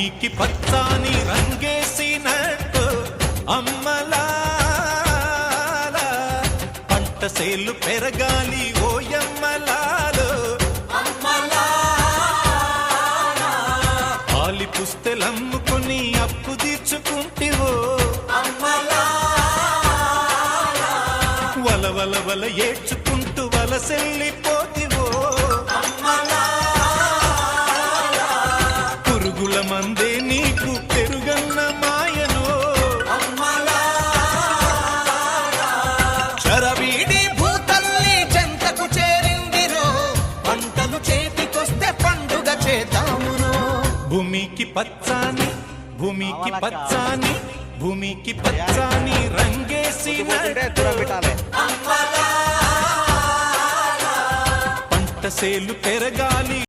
భూమికి పచ్చాని రంగేసినట్టు అమ్మలా పంట సేలు పెరగాలి ఓయమ్మలాలు పాలి పుస్తెలమ్ముకొని అప్పు తీర్చుకుంటివో. వల వల వల ఏడ్చుకుంటూ వలసెళ్ళిపో. పురుగుల మందే నీకు పెరుగన్న మాయను చరవీడి భూతల్లి చెంతకు చేరిందిరో పంటలు చేతికొస్తే పండుగ చేద్దామునో. భూమికి పచ్చాని భూమికి పచ్చాని భూమికి పచ్చాని రంగేసి పంట సేలు పెరగాలి.